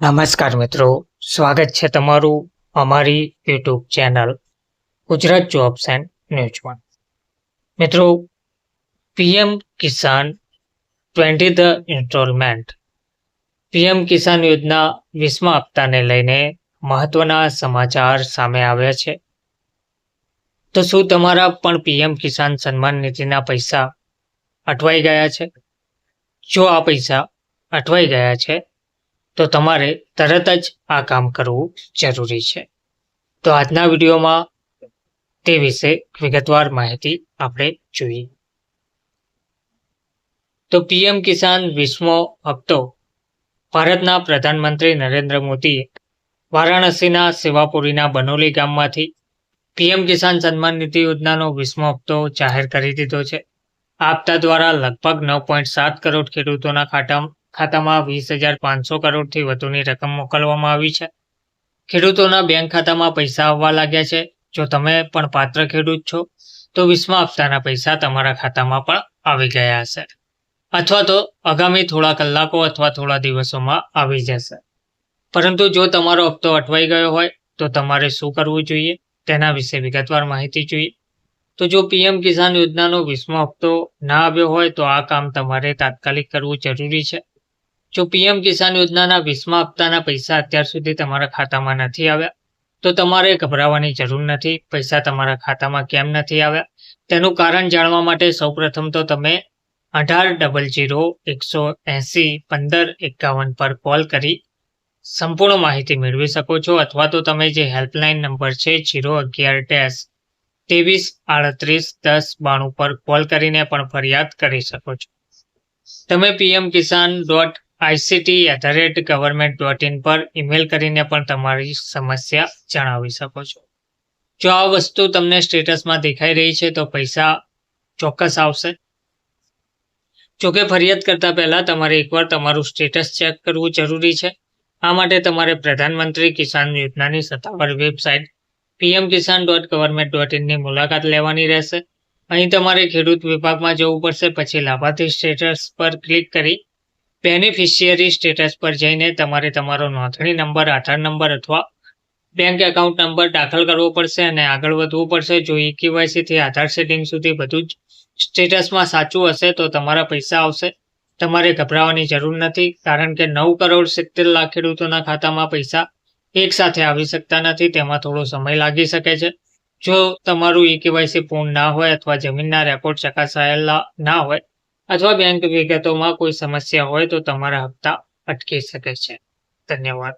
નમસ્કાર મિત્રો. સ્વાગત છે તમારું અમારી YouTube channel Gujarat jobs and ન્યૂઝમાં. મિત્રો, PM Kisan twentieth instalment. PM Kisan યોજના વીસમા હપ્તાને લઈને મહત્વના સમાચાર સામે આવ્યા છે. તો શું તમારા પણ પીએમ કિસાન સન્માન નિધિના પૈસા અટવાઈ ગયા છે? જો આ પૈસા અટવાઈ ગયા છે તો તમારે તરત જ આ કામ કરવું જરૂરી છે. તો આજના વિડીયોમાં તે વિશે વિગતવાર માહિતી આપણે જોઈએ. તો પીએમ કિસાન વીસમો હપ્તો ભારતના પ્રધાનમંત્રી નરેન્દ્ર મોદીએ વારાણસીના સેવાપુરીના બનોલી ગામમાંથી પીએમ કિસાન સન્માન નિધિ યોજનાનો વીસમો હપ્તો જાહેર કરી દીધો છે. આ હપ્તા દ્વારા લગભગ નવ પોઈન્ટ સાત કરોડ ખેડૂતોના ખાતા ખાતામાં વીસ હજાર પાંચસો કરોડથી વધુની રકમ મોકલવામાં આવી છે. ખેડૂતોના બેંક ખાતામાં પૈસા આવવા લાગ્યા છે. જો તમે પણ પાત્ર ખેડૂત છો, તો વીસમા હપ્તાના પૈસા તમારા ખાતામાં પણ આવી ગયા હશે. અથવા તો આગામી થોડા કલાકો અથવા થોડા દિવસોમાં આવી જશે. પરંતુ જો તમારો હપ્તો અટવાઈ ગયો હોય, તો તમારે શું કરવું જોઈએ? તેના વિશે વિગતવાર માહિતી જોઈએ. તો જો પીએમ કિસાન યોજનાનો વીસમો હપ્તો ના આવ્યો હોય, તો આ કામ તમારે તાત્કાલિક કરવું જરૂરી છે. જો પીએમ કિસાન યોજનાના વીસમા હપ્તાના પૈસા અત્યાર સુધી તમારા ખાતામાં નથી આવ્યા, તો તમારે ગભરાવાની જરૂર નથી. પૈસા તમારા ખાતામાં કેમ નથી આવ્યા? તેનું કારણ જાણવા માટે સૌપ્રથમ તો તમે અઢાર ડબલ જીરો એકસો એંસી પંદર એકાવન પર કોલ કરી સંપૂર્ણ માહિતી મેળવી શકો છો, અથવા તો તમે જે હેલ્પલાઇન નંબર છે જીરો અગિયાર ડેશ ત્રેવીસ આડત્રીસ દસ બાણું પર કોલ કરીને પણ ફરિયાદ કરી શકો છો. તમે PM Kisan dot ICT at the rate government dot in પર ઈમેલ કરીને પણ તમારી સમસ્યા જણાવી શકો છો. જો આ વસ્તુ તમને સ્ટેટસમાં દેખાઈ રહી છે, તો પૈસા ચોક્કસ આવશે. જોકે ફરિયાદ કરતા પહેલા તમારે એકવાર તમારું સ્ટેટસ ચેક કરવું જરૂરી છે. આ માટે તમારે પ્રધાનમંત્રી કિસાન યોજનાની સત્તાવાર website PM Kisan dot government dot ઇનની મુલાકાત લેવાની રહેશે. અહીં તમારે ખેડૂત વિભાગમાં જવું પડશે, પછી લાભાર્થી સ્ટેટસ પર ક્લિક કરી બેનિફિશિયરી સ્ટેટસ પર જઈને તમારે તમારો નોંધણી નંબર, આધાર નંબર અથવા બેંક એકાઉન્ટ નંબર દાખલ કરવો પડશે અને આગળ વધવું પડશે. જો ઈ કેવાયસીથી આધાર સેટિંગ સુધી બધું જ સ્ટેટસમાં સાચું હશે તો તમારા પૈસા આવશે. તમારે ગભરાવાની જરૂર નથી, કારણ કે નવ કરોડ સિત્તેર લાખ ખેડૂતોના ખાતામાં પૈસા એક સાથે આવી શકતા નથી, તેમાં થોડો સમય લાગી શકે છે. જો તમારું ઈ કેવાયસી પૂર્ણ ના હોય અથવા જમીનના રેકોર્ડ ચકાસાયેલા ના હોય અથવા બેંક વિગતોમાં કોઈ સમસ્યા હોય તો તમારા હપ્તા અટકી શકે છે. ધન્યવાદ.